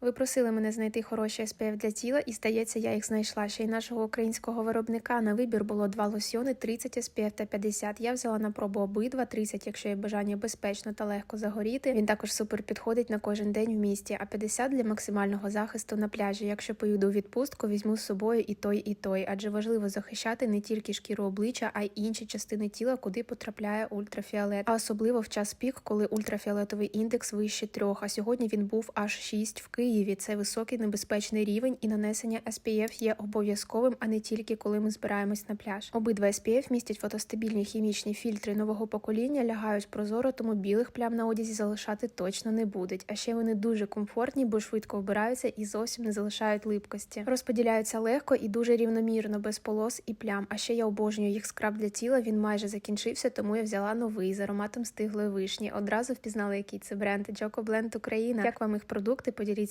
Ви просили мене знайти хороші SPF для тіла, і здається, я їх знайшла. Ще й нашого українського виробника на вибір було два лосьйони 30 SPF та 50. Я взяла на пробу обидва 30, якщо є бажання безпечно та легко загоріти. Він також супер підходить на кожен день в місті, а 50 для максимального захисту на пляжі. Якщо поїду у відпустку, візьму з собою і той, і той, адже важливо захищати не тільки шкіру обличчя, а й інші частини тіла, куди потрапляє ультрафіолет. А особливо в час пік, коли ультрафіолетовий індекс вище трьох. А сьогодні він був аж 6 в Києві. Це високий небезпечний рівень, і нанесення SPF є обов'язковим, а не тільки коли ми збираємось на пляж. Обидва SPF містять фотостабільні хімічні фільтри нового покоління, лягають прозоро, тому білих плям на одязі залишати точно не будуть. А ще вони дуже комфортні, бо швидко вбираються і зовсім не залишають липкості. Розподіляються легко і дуже рівномірно, без полос і плям. А ще я обожнюю їх скраб для тіла. Він майже закінчився, тому я взяла новий з ароматом стиглої вишні. Одразу впізнала, який це бренд Джоко Бленд Україна. Як вам їх продукти? Поділіться